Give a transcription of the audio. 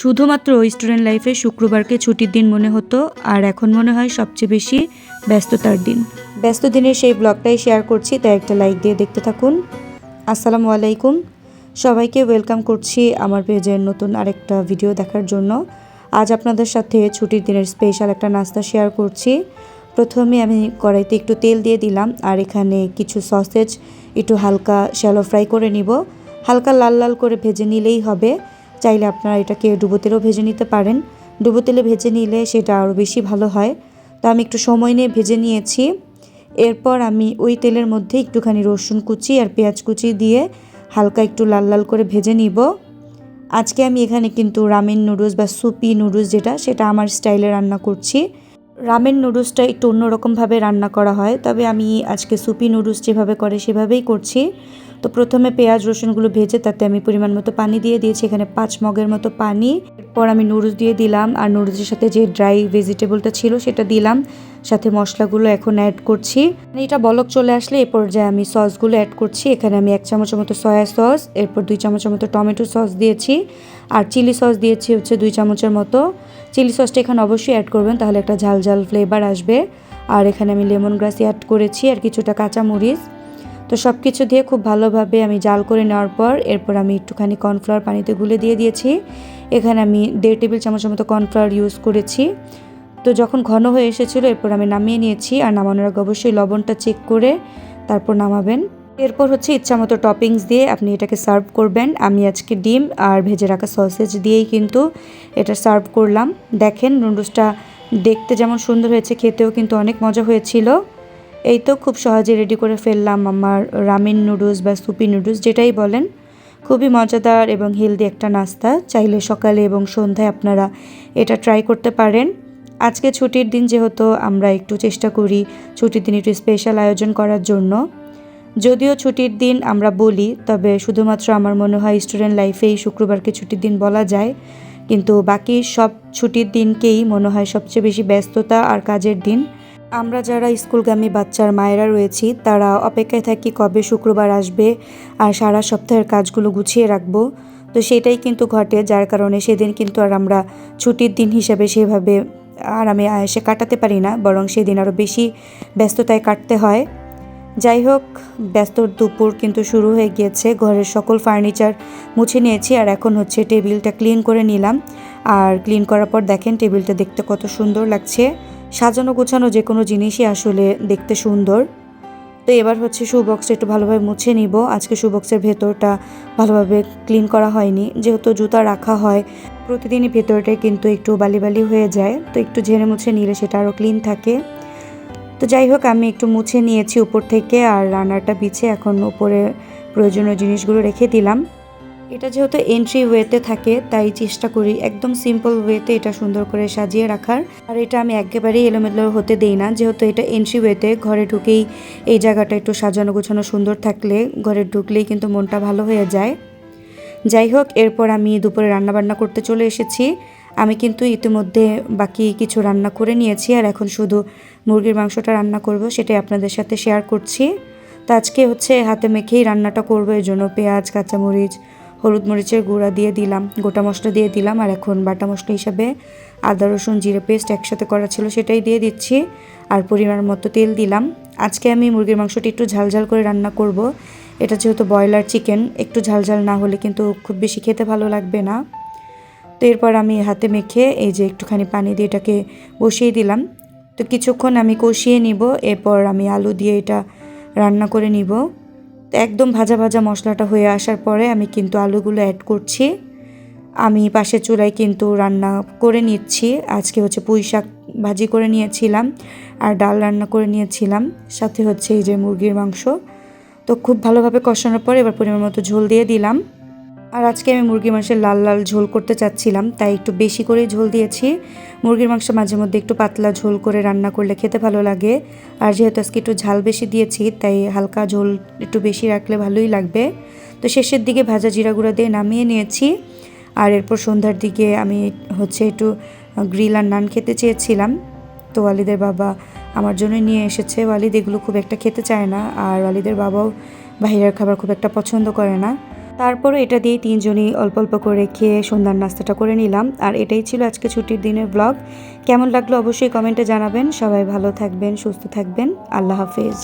শুধুমাত্র স্টুডেন্ট লাইফে শুক্রবারকে ছুটির দিন মনে হতো, আর এখন মনে হয় সবচেয়ে বেশি ব্যস্ততার দিন। ব্যস্ত দিনের সেই ব্লগটাই শেয়ার করছি, তাই একটা লাইক দিয়ে দেখতে থাকুন। আসসালামু আলাইকুম। সবাইকে ওয়েলকাম করছি আমার পেজের নতুন আরেকটা ভিডিও দেখার জন্য। আজ আপনাদের সাথে ছুটির দিনের স্পেশাল একটা নাস্তা শেয়ার করছি। প্রথমে আমি কড়াইতে একটু তেল দিয়ে দিলাম, আর এখানে কিছু সসেজ একটু হালকা শ্যালো ফ্রাই করে নিব। হালকা লাল লাল করে ভেজে নিলেই হবে। চাইলে আপনারা এটাকে ডুবো তেলেও ভেজে নিতে পারেন। ডুবো তেলে ভেজে নিলে সেটা আরও বেশি ভালো হয়। তো আমি একটু সময় নিয়ে ভেজে নিয়েছি। এরপর আমি ওই তেলের মধ্যে একটুখানি রসুন কুচি আর পেঁয়াজ কুচি দিয়ে হালকা একটু লাল লাল করে ভেজে নিব। আজকে আমি এখানে কিন্তু রামেন নুডলস বা সুপি নুডলস যেটা, সেটা আমার স্টাইলে রান্না করছি। রামেন নুডলসটা একটু অন্যরকমভাবে রান্না করা হয়, তবে আমি আজকে সুপি নুডলস যেভাবে করে সেভাবেই করছি। তো প্রথমে পেঁয়াজ, রসুনগুলো ভেজে তাতে আমি পরিমাণ মতো পানি দিয়ে দিয়েছি, এখানে পাঁচ মগের মতো পানি। এরপর আমি নুডলস দিয়ে দিলাম, আর নুডলসের সাথে যে ড্রাই ভেজিটেবলটা ছিল সেটা দিলাম। সাথে মশলাগুলো এখন অ্যাড করছি। মানে এটা বলক চলে আসলে এ পর্যায়ে আমি সসগুলো অ্যাড করছি। এখানে আমি এক চামচের মতো সয়া সস, এরপর দুই চামচের মতো টমেটো সস দিয়েছি। আর চিলি সস দিয়েছি হচ্ছে দুই চামচের মতো। চিলি সসটা এখানে অবশ্যই অ্যাড করবেন, তাহলে একটা ঝাল ঝাল ফ্লেভার আসবে। আর এখানে আমি লেমন গ্রাস অ্যাড করেছি আর কিছুটা কাঁচামরিচ। তো সব কিছু দিয়ে খুব ভালোভাবে আমি জাল করে নেওয়ার পর, এরপর আমি একটুখানি কর্নফ্লাওয়ার পানিতে গুলে দিয়ে দিয়েছি। এখানে আমি দেড় টেবিল চামচের মতো কর্নফ্লাওয়ার ইউজ করেছি। তো যখন ঘন হয়ে এসেছিল, এরপর আমি নামিয়ে নিয়েছি। আর নামানোর আগে অবশ্যই লবণটা চেক করে তারপর নামাবেন। এরপর হচ্ছে ইচ্ছা মতো টপিংস দিয়ে আপনি এটাকে সার্ভ করবেন। আমি আজকে ডিম আর ভেজে রাখা সসেজ দিয়েই কিন্তু এটা সার্ভ করলাম। দেখেন নুডলসটা দেখতে যেমন সুন্দর হয়েছে, খেতেও কিন্তু অনেক মজা হয়েছিল। এই তো খুব সহজে রেডি করে ফেললাম আমার রামেন নুডলস বা সুপি নুডলস যেটাই বলেন। খুবই মজাদার এবং হেলদি একটা নাস্তা। চাইলে সকালে এবং সন্ধ্যায় আপনারা এটা ট্রাই করতে পারেন। আজকে ছুটির দিন যেহেতু আমরা একটু চেষ্টা করি ছুটির দিন একটু স্পেশাল আয়োজন করার জন্য। যদিও ছুটির দিন আমরা বলি, তবে শুধুমাত্র আমার মনে হয় স্টুডেন্ট লাইফেই শুক্রবারকে ছুটির দিন বলা যায়। কিন্তু বাকি সব ছুটির দিনকেই মনে হয় সবচেয়ে বেশি ব্যস্ততা আর কাজের দিন। আমরা যারা স্কুলগামী বাচ্চার মায়েরা রয়েছি, তারা অপেক্ষায় থাকি কবে শুক্রবার আসবে আর সারা সপ্তাহের কাজগুলো গুছিয়ে রাখব। তো সেটাই কিন্তু ঘটে, যার কারণে সেদিন কিন্তু আর আমরা ছুটির দিন হিসেবে সেভাবে আর আমি আয়েসে কাটাতে পারি না, বরং সেদিন আরও বেশি ব্যস্ততায় কাটতে হয়। যাই হোক ব্যস্ত দুপুর কিন্তু শুরু হয়ে গিয়েছে। ঘরের সকল ফার্নিচার মুছে নিয়েছি আর এখন হচ্ছে টেবিলটা ক্লিন করে নিলাম। আর ক্লিন করার পর দেখেন টেবিলটা দেখতে কত সুন্দর লাগছে। সাজানো গোছানো যে কোনো জিনিসই আসলে দেখতে সুন্দর। তো এবার হচ্ছে শু বক্সটা একটু ভালোভাবে মুছে নিব। আজকে শু বক্সের ভেতরটা ভালোভাবে ক্লিন করা হয়নি। যেহেতু জুতা রাখা হয়, প্রতিদিনই ভেতরটায় কিন্তু একটু বালি বালি হয়ে যায়। তো একটু ঝেড়ে মুছে নিলে সেটা আরও ক্লিন থাকে। তো যাই হোক, আমি একটু মুছে নিয়েছি উপর থেকে আর রান্নাটা বিছে এখন উপরে প্রয়োজনীয় জিনিসগুলো রেখে দিলাম। এটা যেহেতু এন্ট্রি ওয়েতে থাকে, তাই চেষ্টা করি একদম সিম্পল ওয়েতে এটা সুন্দর করে সাজিয়ে রাখার। আর এটা আমি একেবারেই এলোমেলো হতে দেই না, যেহেতু এটা এন্ট্রি ওয়েতে ঘরে ঢুকেই এই জায়গাটা একটু সাজানো গোছানো সুন্দর থাকলে ঘরে ঢুকলেই কিন্তু মনটা ভালো হয়ে যায়। যাই হোক, এরপর আমি দুপুরে রান্নাবান্না করতে চলে এসেছি। আমি কিন্তু ইতিমধ্যে বাকি কিছু রান্না করে নিয়েছি, আর এখন শুধু মুরগির মাংসটা রান্না করব, সেটাই আপনাদের সাথে শেয়ার করছি। তো আজকে হচ্ছে হাতে মেখেই রান্নাটা করব এর জন্য পেঁয়াজ, কাঁচামরিচ, হলুদ মরিচের গুঁড়া দিয়ে দিলাম, গোটা মশলা দিয়ে দিলাম, আর এখন বাটা মশলা হিসাবে আদা, রসুন, জিরে পেস্ট একসাথে করা ছিল, সেটাই দিয়ে দিচ্ছি, আর পরিমাণ মতো তেল দিলাম। আজকে আমি মুরগির মাংসটি একটু ঝালঝাল করে রান্না করব, এটা যেহেতু ব্রয়লার চিকেন, একটু ঝালঝাল না হলে কিন্তু খুব বেশি খেতে ভালো লাগবে না। তো এরপর আমি হাতে মেখে এই যে একটুখানি পানি দিয়ে এটাকে বসিয়ে দিলাম। তো কিছুক্ষণ আমি কষিয়ে নিব, এরপর আমি আলু দিয়ে এটা রান্না করে নিব। তো একদম ভাজা ভাজা মশলাটা হয়ে আসার পরে আমি কিন্তু আলুগুলো অ্যাড করছি। আমি পাশের চুলায় কিন্তু রান্না করে নিচ্ছি। আজকে হচ্ছে পুঁই শাক ভাজি করে নিয়েছিলাম আর ডাল রান্না করে নিয়েছিলাম। সাথে হচ্ছে এই যে মুরগির মাংস। তো খুব ভালোভাবে কষানোর পর এবার পরিমাণ মতো ঝোল দিয়ে দিলাম। আর আজকে আমি মুরগির মাংসের লাল লাল ঝোল করতে চাচ্ছিলাম, তাই একটু বেশি করেই ঝোল দিয়েছি। মুরগির মাংস মাঝে মধ্যে একটু পাতলা ঝোল করে রান্না করলে খেতে ভালো লাগে। আর যেহেতু আজকে একটু ঝাল বেশি দিয়েছি, তাই হালকা ঝোল একটু বেশি রাখলে ভালোই লাগবে। তো শেষের দিকে ভাজা জিরা গুঁড়া দিয়ে নামিয়ে নিয়েছি। আর এরপর সন্ধ্যার দিকে আমি হচ্ছে একটু গ্রিল আর নান খেতে চেয়েছিলাম। তো ওয়ালিদের বাবা আমার জন্যই নিয়ে এসেছে। ওয়ালিদ এগুলো খুব একটা খেতে চায় না, আর ওয়ালিদের বাবাও বাইরের খাবার খুব একটা পছন্দ করে না। তারপরে এটা দিয়ে তিনজনই অল্প অল্প করে খেয়ে সন্ধ্যার নাস্তাটা করে নিলাম। আর এটাই ছিল আজকে ছুটির দিনের ব্লগ কেমন লাগল অবশ্যই কমেন্টে জানাবেন। সবাই ভালো থাকবেন, সুস্থ থাকবেন। আল্লাহ হাফেজ।